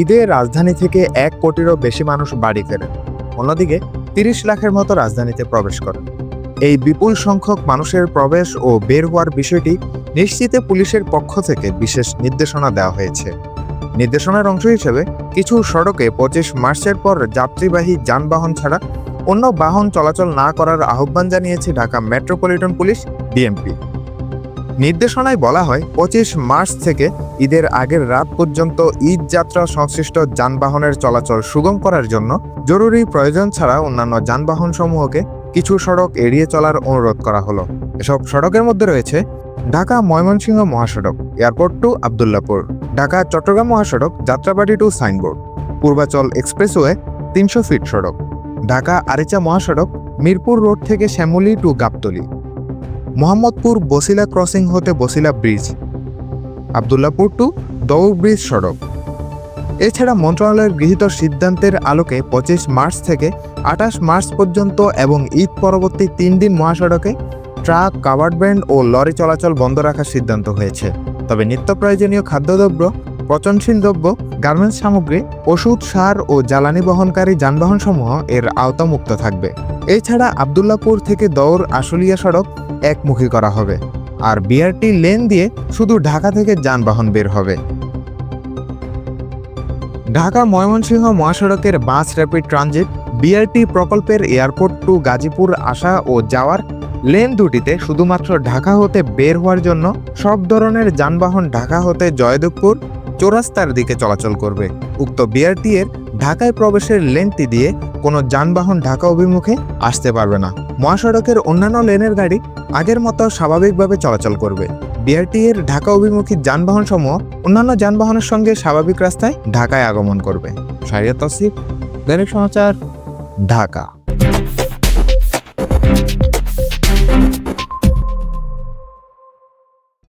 ঈদে রাজধানী থেকে এক কোটিরও বেশি মানুষ বাড়ি ফেরেন। অন্যদিকে, তিরিশ লাখের মতো রাজধানীতে প্রবেশ করেন। এই বিপুল সংখ্যক মানুষের প্রবেশ ও বের হওয়ার বিষয়টি নিশ্চিতে পুলিশের পক্ষ থেকে বিশেষ নির্দেশনা দেওয়া হয়েছে। নির্দেশনার অংশ হিসেবে, কিছু সড়কে পঁচিশ মার্চের পর যাত্রীবাহী যানবাহন ছাড়া অন্য বাহন চলাচল না করার আহ্বান জানিয়েছে ঢাকা মেট্রোপলিটন পুলিশ ডিএমপি নির্দেশনায় বলা হয়, পঁচিশ মার্চ থেকে ঈদের আগের রাত পর্যন্ত ঈদ যাত্রা সংশ্লিষ্ট যানবাহনের চলাচল সুগম করার জন্য জরুরি প্রয়োজন ছাড়া অন্যান্য যানবাহন সমূহকে কিছু সড়ক এড়িয়ে চলার অনুরোধ করা হলো। এসব সড়কের মধ্যে রয়েছে ঢাকা ময়মনসিংহ মহাসড়ক, এয়ারপোর্ট টু আবদুল্লাপুর, ঢাকা চট্টগ্রাম মহাসড়ক, Jatrabari to Signboard, Purbachal expressway তিনশো ফিট সড়ক, ঢাকা আরিচা মহাসড়ক, মিরপুর রোড থেকে শ্যামলী টু গাবতলী। মোহাম্মদপুর বসিলা ক্রসিং হতে Basila bridge, Abdullahpur to Dhour bridge সড়ক। এছাড়া মন্ত্রণালয়ের গৃহীত সিদ্ধান্তের আলোকে পঁচিশ মার্চ থেকে আঠাশ মার্চ পর্যন্ত এবং ঈদ পরবর্তী তিন দিন মহাসড়কে ট্রাক, কাভার্ড ব্যান্ড ও লরি চলাচল বন্ধ রাখার সিদ্ধান্ত হয়েছে। তবে নিত্য প্রয়োজনীয় খাদ্যদ্রব্য পচনশীল দ্রব্য, গার্মেন্টস সামগ্রী, ওষুধ, সার ও জ্বালানি বহনকারী যানবাহনসমূহ এর আওতামুক্ত থাকবে। এছাড়া আবদুল্লাপুর থেকে দৌড় আশুলিয়া সড়ক একমুখী করা হবে আর বিআরটি লেন দিয়ে শুধু ঢাকা থেকে যানবাহন বের হবে। ঢাকা ময়মনসিংহ মহাসড়কের বাস র্যাপিড ট্রানজিট, বিআরটি প্রকল্পের এয়ারপোর্ট টু গাজীপুর আসা ও যাওয়ার লেন দুটিতে শুধুমাত্র ঢাকা হতে বের হওয়ার জন্য সব ধরনের যানবাহন ঢাকা হতে জয়দেবপুর চৌরাস্তার দিকে চলাচল করবে। উক্ত বিআরটি এর ঢাকায় প্রবেশের লেনটি দিয়ে কোনো যানবাহন ঢাকা অভিমুখে আসতে পারবে না। মহাসড়কের অন্যান্য লেনের গাড়ি আগের মতো স্বাভাবিকভাবে চলাচল করবে। বিআরটি এর ঢাকা অভিমুখী যানবাহন সমূহ অন্যান্য যানবাহনের সঙ্গে স্বাভাবিক রাস্তায় ঢাকায় আগমন করবে। সারিয়া তসিফ, দৈনিক সমাচার, ঢাকা।